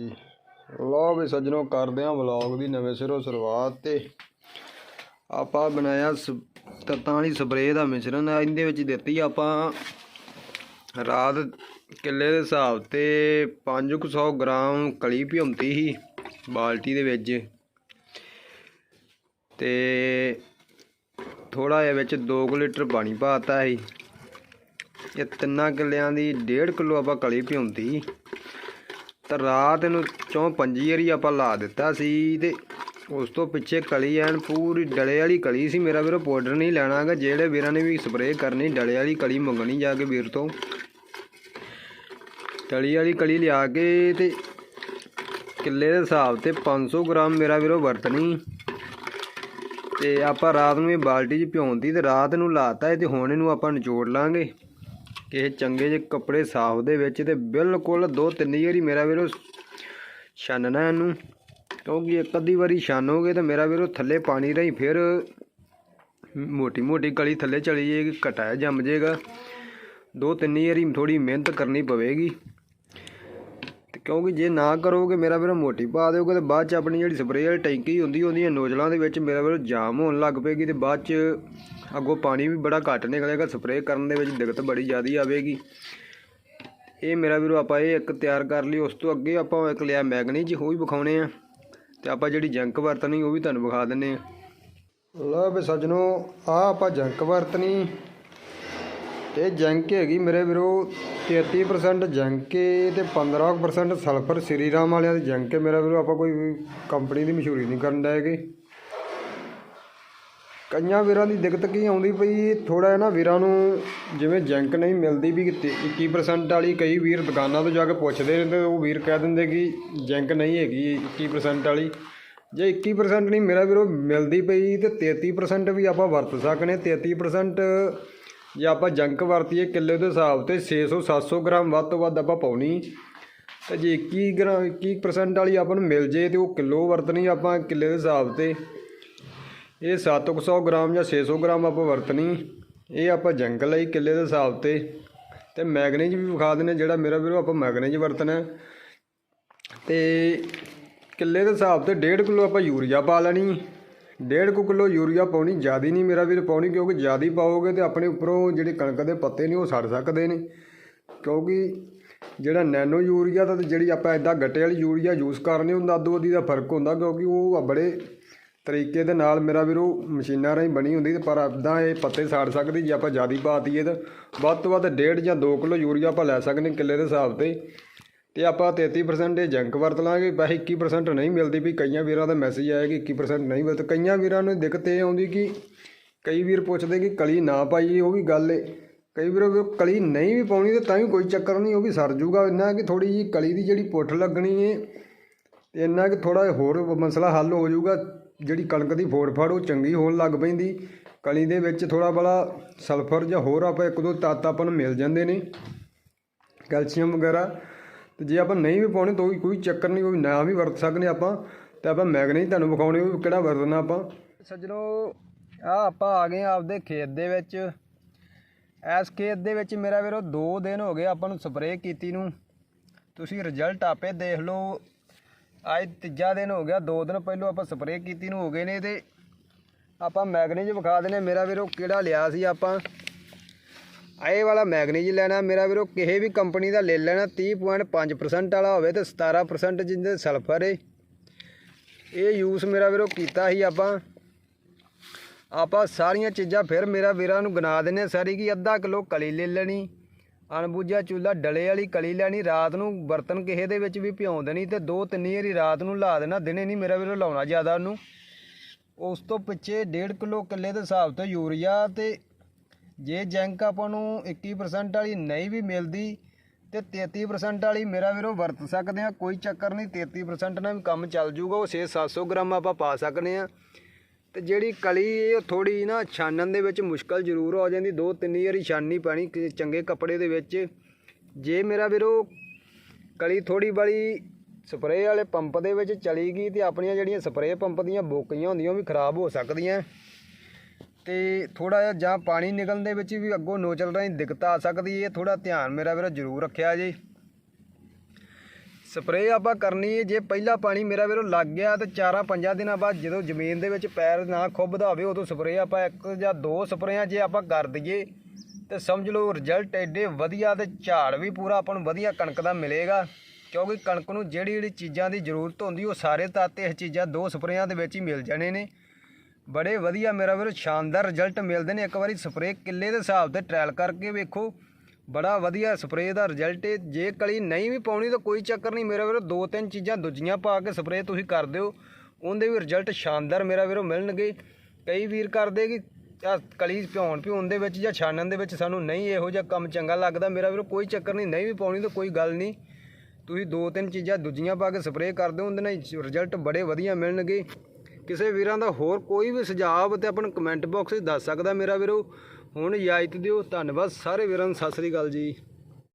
ਲੋ ਵੀ ਸੱਜਣੋ, ਕਰਦੇ ਆਂ ਵਲੌਗ ਦੀ ਨਵੇਂ ਸਿਰੋਂ ਸ਼ੁਰੂਆਤ ਤੇ। ਆਪਾਂ ਬਣਾਇਆ ਸ- ਤੱਤਾਂ ਵਾਲੀ ਸਪਰੇਅ ਦਾ ਮਿਸ਼ਰਣ ਇਹਦੇ ਵਿੱਚ ਦਿੱਤੀ ਆਪਾਂ ਰਾਤ ਕਿੱਲੇ ਦੇ ਹਿਸਾਬ ਤੇ 500 ਗ੍ਰਾਮ ਕਲੀ ਭਿਉਂਤੀ ਸੀ ਬਾਲਟੀ ਦੇ ਵਿੱਚ। ਤੇ ਥੋੜਾ ਜਿਹਾ ਵਿੱਚ 2 ਲੀਟਰ ਪਾਣੀ ਪਾਤਾ ਸੀ। ਇਹ ਤਿੰਨਾਂ ਕਿੱਲਿਆਂ ਦੀ 1.5 ਕਿਲੋ ਆਪਾਂ ਕਲੀ ਭਿਉਂਤੀ ਤਾਂ ਰਾਤ ਨੂੰ ਚੋਂ ਪੰਜੀ ਵਾਰੀ ਆਪਾਂ ਲਾ ਦਿੱਤਾ ਸੀ ਤੇ ਉਸ ਤੋਂ ਪਿੱਛੇ ਕਲੀ ਐਨ ਪੂਰੀ ਡਲੇ ਵਾਲੀ ਕਲੀ ਸੀ। ਮੇਰਾ ਵੀਰੋ ਪਾਊਡਰ ਨਹੀਂ ਲੈਣਾਗਾ। ਜਿਹੜੇ ਵੀਰਾਂ ਨੇ ਵੀ ਸਪਰੇਅ ਕਰਨੀ, ਡਲੇ ਵਾਲੀ ਕਲੀ ਮੰਗਣੀ ਜਾ ਕੇ ਵੀਰ ਤੋਂ। ਡਲੀ ਵਾਲੀ ਕਲੀ ਲਿਆ ਕੇ ਤੇ ਕਿੱਲੇ ਦੇ ਹਿਸਾਬ ਤੇ 500 ਗ੍ਰਾਮ ਮੇਰਾ ਵੀਰੋ ਵਰਤਣੀ। ਤੇ ਆਪਾਂ ਰਾਤ ਨੂੰ ਇਹ ਬਾਲਟੀ 'ਚ ਭਿਉਂਦੀ ਤੇ ਰਾਤ ਨੂੰ ਲਾਤਾ ਇਹ ਤੇ ਹੁਣ ਇਹਨੂੰ ਆਪਾਂ ਨਿਚੋੜ ਲਾਂਗੇ। ਕਿਸੇ ਚੰਗੇ ਜਿਹੇ ਕੱਪੜੇ ਸਾਫ਼ ਦੇ ਵਿੱਚ ਤੇ ਬਿਲਕੁਲ ਦੋ ਤਿੰਨ ਵਾਰੀ ਮੇਰਾ ਵੀਰੋ ਛਾਨਣਾ ਇਹਨੂੰ, ਕਿਉਂਕਿ ਇੱਕ ਅੱਧੀ ਵਾਰੀ ਛਾਨੋਗੇ ਤਾਂ ਮੇਰਾ ਵੀਰੋ ਥੱਲੇ ਪਾਣੀ ਰਹੀ, ਫਿਰ ਮੋਟੀ ਮੋਟੀ ਕਲੀ ਥੱਲੇ ਚਲੀ ਜਾਏਗੀ, ਘਟਾਇਆ ਜੰਮ ਜਾਏਗਾ। ਦੋ ਤਿੰਨ ਵਾਰੀ ਥੋੜੀ ਮਿਹਨਤ ਕਰਨੀ ਪਵੇਗੀ। ਕਿਉਂਕਿ ਜੇ ਨਾ ਕਰੋਗੇ, ਮੇਰਾ ਵੀਰੋ ਮੋਟੀ ਪਾ ਦਿਓਗੇ ਤੇ ਬਾਅਦ ਚ ਆਪਣੀ ਜਿਹੜੀ ਸਪਰੇਅ ਵਾਲੀ ਟੈਂਕੀ ਹੁੰਦੀ, ਉਹਦੀਆਂ ਨੋਜ਼ਲਾਂ ਦੇ ਵਿੱਚ ਮੇਰਾ ਵੀਰੋ ਜਾਮ ਹੋਣ ਲੱਗ ਪਏਗੀ ਤੇ ਬਾਅਦ ਚ ਅੱਗੋਂ ਪਾਣੀ ਵੀ ਬੜਾ ਘੱਟ ਨਿਕਲੇਗਾ, ਸਪਰੇਅ ਕਰਨ ਦੇ ਵਿੱਚ ਦਿੱਕਤ ਬੜੀ ਜ਼ਿਆਦੀ ਆਵੇਗੀ। ਇਹ ਮੇਰਾ ਵੀਰੋ ਆਪਾਂ ਇਹ ਇੱਕ ਤਿਆਰ ਕਰ ਲਈ, ਉਸ ਤੋਂ ਅੱਗੇ ਆਪਾਂ ਇੱਕ ਲਿਆ ਮੈਗਨੀ ਮੈਗਨੀਜ ਉਹ ਵੀ ਵਿਖਾਉਣੇ ਆ ਤੇ ਆਪਾਂ ਜਿਹੜੀ ਜੰਕ ਵਰਤਣੀ ਉਹ ਵੀ ਤੁਹਾਨੂੰ ਵਿਖਾ ਦਿੰਨੇ ਆ। ਲਓ ਵੀ ਸੱਜਣੋ ਆ ਆਪਾਂ ਜੰਕ ਵਰਤਣੀ। ਇਹ ਜੰਕ ਹੈਗੀ ਮੇਰੇ ਵੀਰੋ 33% ਜੰਕ ਏ ਤੇ 15% ਸਲਫਰ ਸ੍ਰੀਰਾਮ ਵਾਲਿਆਂ ਦੀ ਜੰਕ ਏ। ਮੇਰਾ ਵੀਰੋ, ਆਪਾਂ ਕੋਈ ਵੀ ਕੰਪਨੀ ਦੀ ਮਸ਼ਹੂਰੀ ਨਹੀਂ ਕਰਨ ਡਾਏਗੇ ਕਈਆਂ ਵੀਰਾਂ ਦੀ ਦਿੱਕਤ ਕੀ ਆਉਂਦੀ ਪਈ ਥੋੜਾ ਹੈ ਨਾ ਵੀਰਾਂ ਨੂੰ ਜਿਵੇਂ ਜੰਕ ਨਹੀਂ ਮਿਲਦੀ ਵੀ ਤੇ 21% ਵਾਲੀ ਕਈ ਵੀਰ ਦੁਕਾਨਾਂ ਤੋਂ ਜਾ ਕੇ ਪੁੱਛਦੇ ਨੇ ਤੇ ਉਹ ਵੀਰ ਕਹਿ ਦਿੰਦੇ ਕਿ ਜੰਕ ਨਹੀਂ ਹੈਗੀ 21% ਵਾਲੀ। ਜੇ 21% ਨਹੀਂ ਮੇਰਾ ਵੀਰੋ ਮਿਲਦੀ ਪਈ ਤੇ 33% ਵੀ ਆਪਾਂ ਵਰਤ ਸਕਨੇ। 33% ਜੇ ਆਪਾਂ ਜੰਕ ਵਰਤੀਏ ਕਿੱਲੇ ਦੇ ਹਿਸਾਬ ਤੇ 600 700 ਗ੍ਰਾਮ ਵੱਧ ਤੋਂ ਵੱਧ ਆਪਾਂ ਪਾਉਣੀ। ਤੇ ਜੇ 21 ਗ੍ਰਾਮ 21% ਵਾਲੀ ਆਪਾਂ ਨੂੰ ਮਿਲ ਜੇ ਤੇ ਉਹ ਕਿਲੋ ਵਰਤਣੀ ਆਪਾਂ ਕਿੱਲੇ ਦੇ ਹਿਸਾਬ ਤੇ। ਇਹ 700 ਗ੍ਰਾਮ ਜਾਂ 600 ਗ੍ਰਾਮ ਆਪਾਂ ਵਰਤਣੀ। ਇਹ ਆਪਾਂ ਜੰਕ ਲਈ ਕਿੱਲੇ ਦੇ ਹਿਸਾਬ ਤੇ। ਤੇ ਮੈਗਨੀਜ ਵੀ ਵਿਖਾ ਦਿੰਦੇ ਜਿਹੜਾ ਮੇਰਾ ਵੀਰੋ ਆਪਾਂ ਮੈਗਨੀਜ ਵਰਤਣਾ। ਹੈ। ਤੇ ਕਿੱਲੇ ਦੇ ਹਿਸਾਬ ਤੇ 1.5 ਕਿਲੋ ਆਪਾਂ ਯੂਰੀਆ ਪਾ ਲੈਣੀ। 1.5 ਕਿਲੋ ਯੂਰੀਆ ਪਾਉਣੀ ਜ਼ਿਆਦੀ ਨਹੀਂ ਮੇਰਾ ਵੀਰ ਪਾਉਣੀ, ਕਿਉਂਕਿ ਜ਼ਿਆਦੀ ਪਾਓਗੇ ਤੇ ਆਪਣੇ ਉੱਪਰੋਂ ਜਿਹੜੇ ਕਣਕ ਦੇ ਪੱਤੇ ਨੇ ਉਹ ਸੜ ਸਕਦੇ ਨੇ। ਕਿਉਂਕਿ ਜਿਹੜਾ ਨੈਨੋ ਯੂਰੀਆ ਤਾਂ ਤੇ ਜਿਹੜੀ ਆਪਾਂ ਇਦਾਂ ਗੱਟੇ ਵਾਲੀ ਯੂਰੀਆ ਯੂਜ਼ ਕਰਨੀ ਹੁੰਦਾ ਅੱਧੋ ਅੱਧੀ ਦਾ ਫ਼ਰਕ ਹੁੰਦਾ, ਕਿਉਂਕਿ ਉਹ ਬੜੇ ਤਰੀਕੇ ਦੇ ਨਾਲ ਮੇਰਾ ਵੀਰ ਉਹ ਮਸ਼ੀਨਾਂ ਰਾਹੀਂ ਬਣੀ ਹੁੰਦੀ ਤੇ ਪਰ ਇੱਦਾਂ ਇਹ ਪੱਤੇ ਸਾੜ ਸਕਦੀ, ਜੇ ਆਪਾਂ ਜ਼ਿਆਦੀ ਪਾ ਦਈਏ ਤਾਂ ਵੱਧ ਤੋਂ ਵੱਧ ਡੇਢ ਜਾਂ 2 ਕਿਲੋ ਯੂਰੀਆ ਆਪਾਂ ਲੈ ਸਕਦੇ ਕਿੱਲੇ ਦੇ ਹਿਸਾਬ ਤੇ। ਤੇ ਆਪਾਂ 33% ਇਹ ਜੰਕ ਵਰਤ ਲਾਂਗੇ ਵੈਸੇ 21% ਨਹੀਂ ਮਿਲਦੀ ਵੀ ਕਈਆਂ ਵੀਰਾਂ ਦਾ ਮੈਸੇਜ ਆਇਆ ਕਿ 21% ਨਹੀਂ ਮਿਲਦਾ। ਕਈਆਂ ਵੀਰਾਂ ਨੂੰ ਦਿੱਕਤ ਇਹ ਆਉਂਦੀ ਕਿ ਕਈ ਵੀਰ ਪੁੱਛਦੇ ਕਿ ਕਲੀ ਨਾ ਪਾਈਏ, ਉਹ ਵੀ ਗੱਲ ਏ। ਕਈ ਵੀਰ ਕਲੀ ਨਹੀਂ ਵੀ ਪਾਉਣੀ ਤੇ ਤਾਂ ਵੀ ਕੋਈ ਚੱਕਰ ਨਹੀਂ, ਉਹ ਵੀ ਸਰ ਜੂਗਾ। ਇੰਨਾ ਕਿ ਥੋੜੀ ਜੀ ਕਲੀ ਦੀ ਜਿਹੜੀ ਪੁੱਠ ਲੱਗਣੀ ਏ, ਤੇ ਇੰਨਾ ਕਿ ਥੋੜਾ ਹੋਰ ਮਸਲਾ ਹੱਲ ਹੋ ਜਾਊਗਾ ਜਿਹੜੀ ਕਣਕ ਦੀ ਫੋੜ ਫਾੜ ਉਹ ਚੰਗੀ ਹੋਣ ਲੱਗ ਪੈਂਦੀ। ਕਲੀ ਦੇ ਵਿੱਚ ਥੋੜਾ ਬੜਾ ਸਲਫਰ ਜਾਂ ਹੋਰ ਆਪਾਂ ਇੱਕ ਦੋ ਤੱਤ ਆਪਾਂ ਨੂੰ ਮਿਲ ਜਾਂਦੇ ਨੇ। ਕੈਲਸ਼ੀਅਮ ਵਗੈਰਾ। ਤੇ ਜੇ ਆਪਾਂ ਨਹੀਂ ਵੀ ਪਾਉਣੇ ਤਾਂ ਕੋਈ ਚੱਕਰ ਨਹੀਂ, ਕੋਈ ਨਾ ਵੀ ਵਰਤ ਸਕਦੇ ਆਪਾਂ। ਤੇ ਆਪਾਂ ਮੈਗਨੀਜ ਤੁਹਾਨੂੰ ਵਿਖਾਉਣੀ, ਉਹ ਕਿਹੜਾ ਵਰਤਣਾ ਆਪਾਂ। ਸੱਜਣੋ ਆ ਆਪਾਂ ਆ ਗਏ ਆਂ ਆਪਦੇ ਖੇਤ ਦੇ ਵਿੱਚ। ਇਸ ਖੇਤ ਦੇ ਵਿੱਚ ਮੇਰਾ ਵੀਰੋ 2 ਦਿਨ ਹੋ ਗਏ ਆਪਾਂ ਨੂੰ ਸਪਰੇਅ ਕੀਤੀ ਨੂੰ। ਤੁਸੀਂ ਰਿਜ਼ਲਟ ਆਪੇ ਦੇਖ ਲਓ। ਅੱਜ ਤੀਜਾ ਦਿਨ ਹੋ ਗਿਆ 2 ਦਿਨ ਪਹਿਲੋਂ ਆਪਾਂ ਸਪਰੇਅ ਕੀਤੀ ਨੂੰ ਹੋ ਗਏ ਨੇ ਤੇ ਆਪਾਂ ਮੈਗਨੀਜ ਵਿਖਾ ਦਿੰਦੇ ਮੇਰਾ ਵੀਰੋ, ਕਿਹੜਾ ਲਿਆ ਸੀ ਆਪਾਂ? ਇਹ ਵਾਲਾ ਮੈਗਨੀਜ ਲੈਣਾ, ਮੇਰਾ ਵੀਰੋ, ਕਿਸੇ ਵੀ ਕੰਪਨੀ ਦਾ ਲੈ ਲੈਣਾ 30.5% ਵਾਲਾ ਹੋਵੇ ਤੇ 17% ਜਿੰਦੇ ਸਲਫਰ ਏ। ਇਹ ਯੂਜ਼ ਮੇਰਾ ਵੀਰੋ ਕੀਤਾ ਸੀ ਆਪਾਂ। ਆਪਾਂ ਸਾਰੀਆਂ ਚੀਜ਼ਾਂ ਫਿਰ ਮੇਰਾ ਵੀਰਾਂ ਨੂੰ ਗਿਣਾ ਦਿੰਨੇ ਆ ਸਾਰੀ ਕੀ ਅੱਧਾ ਕਿਲੋ ਕਲੀ ਲੈ ਲੈਣੀ, ਅਣਬੁੱਝਾ ਚੁੱਲ੍ਹਾ, ਡਲੇ ਵਾਲੀ ਕਲੀ ਲੈਣੀ, ਰਾਤ ਨੂੰ ਬਰਤਨ ਕਿਸੇ ਦੇ ਵਿੱਚ ਵੀ ਭਿਉਂ ਦੇਣੀ ਤੇ ਦੋ ਤਿੰਨ ਵਾਰੀ ਰਾਤ ਨੂੰ ਲਾ ਦੇਣਾ, ਦਿਨੇ ਨਹੀਂ ਮੇਰਾ ਵੀਰੋ ਲਾਉਣਾ ਜ਼ਿਆਦਾ ਉਹਨੂੰ। ਉਸ ਤੋਂ ਪਿੱਛੇ 1.5 ਕਿਲੋ ਕਿੱਲੇ ਦੇ ਹਿਸਾਬ ਤੋਂ ਯੂਰੀਆ ਤੇ ਜੇ ਜੈਂਕ ਆਪਾਂ ਨੂੰ 21% ਵਾਲੀ ਨਹੀਂ ਵੀ ਮਿਲਦੀ, ਤੇ 33% ਵਾਲੀ ਮੇਰਾ ਵੀਰੋ ਵਰਤ ਸਕਦੇ ਆ ਕੋਈ ਚੱਕਰ ਨਹੀਂ 33% ਨਾਲ ਵੀ ਕੰਮ ਚੱਲ ਜੂਗਾ, ਉਹ 6-700 ਗ੍ਰਾਮ ਆਪਾਂ ਪਾ ਸਕਦੇ ਆ ਤੇ ਜਿਹੜੀ ਕਲੀ ਇਹ ਥੋੜੀ ਨਾ ਛਾਨਣ ਦੇ ਵਿੱਚ ਮੁਸ਼ਕਲ ਜ਼ਰੂਰ ਹੋ ਜਾਂਦੀ ਦੋ ਤਿੰਨ ਵਾਰੀ ਛਾਨਣੀ ਪੈਣੀ ਚੰਗੇ ਕੱਪੜੇ ਦੇ ਵਿੱਚ। ਜੇ ਮੇਰਾ ਵੀਰੋ ਕਲੀ ਥੋੜੀ ਬੜੀ ਸਪਰੇਅ ਵਾਲੇ ਪੰਪ ਦੇ ਵਿੱਚ ਚਲੀ ਗਈ ਤੇ ਆਪਣੀਆਂ ਜਿਹੜੀਆਂ ਸਪਰੇਅ ਪੰਪ ਦੀਆਂ ਬੋਕੀਆਂ ਹੁੰਦੀਆਂ, ਉਹ ਵੀ ਖਰਾਬ ਹੋ ਸਕਦੀਆਂ। ਤੇ ਥੋੜਾ ਜਿਹਾ ਜਾਂ ਪਾਣੀ ਨਿਕਲਣ ਦੇ ਵਿੱਚ ਵੀ ਅੱਗੋਂ ਨੋਚਲ ਰਾਹੀਂ ਦਿੱਕਤ ਆ ਸਕਦੀ ਹੈ ਥੋੜਾ ਧਿਆਨ ਮੇਰਾ ਵੀਰੋ ਜ਼ਰੂਰ ਰੱਖਿਆ ਜੀ। ਸਪਰੇਅ ਆਪਾਂ ਕਰਨੀ ਹੈ ਜੇ ਪਹਿਲਾ ਪਾਣੀ ਮੇਰਾ ਵੀਰੋ ਲੱਗ ਗਿਆ ਤੇ ਚਾਰਾਂ ਪੰਜਾਂ ਦਿਨਾਂ ਬਾਅਦ ਜਦੋਂ ਜ਼ਮੀਨ ਦੇ ਵਿੱਚ ਪੈਰ ਨਾ ਖੁੱਬਦਾ ਹੋਵੇ, ਉਦੋਂ ਸਪਰੇਅ ਆਪਾਂ ਇੱਕ ਜਾਂ ਦੋ ਸਪਰੇਆਂ ਜੇ ਆਪਾਂ ਕਰ ਦਈਏ, ਤੇ ਸਮਝ ਲਓ ਰਿਜ਼ਲਟ ਐਡੇ ਵਧੀਆ ਤੇ ਝਾੜ ਵੀ ਪੂਰਾ ਆਪਾਂ ਨੂੰ ਵਧੀਆ ਕਣਕ ਦਾ ਮਿਲੇਗਾ। ਕਿਉਂਕਿ ਕਣਕ ਨੂੰ ਜਿਹੜੀ ਜਿਹੜੀ ਚੀਜ਼ਾਂ ਦੀ ਜ਼ਰੂਰਤ ਹੁੰਦੀ, ਉਹ ਸਾਰੇ ਤੱਤ ਇਹ ਚੀਜ਼ਾਂ ਦੋ ਸਪਰੇਆਂ ਦੇ ਵਿੱਚ ਹੀ ਮਿਲ ਜਾਣੇ ਨੇ। ਬੜੇ ਵਧੀਆ, ਮੇਰਾ ਵੀਰੋ, ਸ਼ਾਨਦਾਰ ਰਿਜ਼ਲਟ ਮਿਲਦੇ ਨੇ। ਇੱਕ ਵਾਰੀ ਸਪਰੇਅ ਕਿੱਲੇ ਦੇ ਹਿਸਾਬ ਤੇ ਟ੍ਰਾਇਲ ਕਰਕੇ ਵੇਖੋ। ਬੜਾ ਵਧੀਆ ਸਪਰੇਅ ਦਾ ਰਿਜ਼ਲਟ ਹੈ ਜੇ ਕਲੀ ਨਹੀਂ ਵੀ ਪਾਉਣੀ ਤਾਂ ਕੋਈ ਚੱਕਰ ਨਹੀਂ। ਮੇਰਾ ਵੀਰੋ ਦੋ ਤਿੰਨ ਚੀਜ਼ਾਂ ਦੂਜੀਆਂ ਪਾ ਕੇ ਸਪਰੇਅ ਤੁਸੀਂ ਕਰ ਦਿਓ। ਉਹਦੇ ਵੀ ਰਿਜ਼ਲਟ ਸ਼ਾਨਦਾਰ ਮੇਰਾ ਵੀਰੋ ਮਿਲਣਗੇ। ਕਈ ਵੀਰ ਕਰਦੇ ਕਿ ਕਲੀ ਭਿਉਣ ਭਿਉਣ ਦੇ ਵਿੱਚ ਜਾਂ ਛਾਣਨ ਦੇ ਵਿੱਚ ਸਾਨੂੰ ਨਹੀਂ ਇਹੋ ਜਿਹਾ ਕੰਮ ਚੰਗਾ ਲੱਗਦਾ। ਮੇਰਾ ਵੀਰੋ, ਕੋਈ ਚੱਕਰ ਨਹੀਂ। ਨਹੀਂ ਵੀ ਪਾਉਣੀ ਤਾਂ ਕੋਈ ਗੱਲ ਨਹੀਂ। ਤੁਸੀਂ ਦੋ ਤਿੰਨ ਚੀਜ਼ਾਂ ਦੂਜੀਆਂ ਪਾ ਕੇ ਸਪਰੇਅ ਕਰ ਦਿਓ। ਉਹਦੇ ਨਾਲ ਰਿਜ਼ਲਟ ਬੜੇ ਵਧੀਆ ਮਿਲਣਗੇ। ਕਿਸੇ ਵੀਰਾਂ ਦਾ ਹੋਰ ਕੋਈ ਵੀ ਸੁਝਾਅ ਤੇ ਆਪਣਾ ਕਮੈਂਟ ਬਾਕਸ ਵਿੱਚ ਦੱਸ ਸਕਦਾ ਮੇਰਾ ਵੀਰੋ। ਹੁਣ ਇਜਾਜ਼ਤ ਦਿਓ, ਧੰਨਵਾਦ ਸਾਰੇ ਵੀਰਾਂ ਨੂੰ, ਸਤਿ ਸ੍ਰੀ ਅਕਾਲ ਜੀ।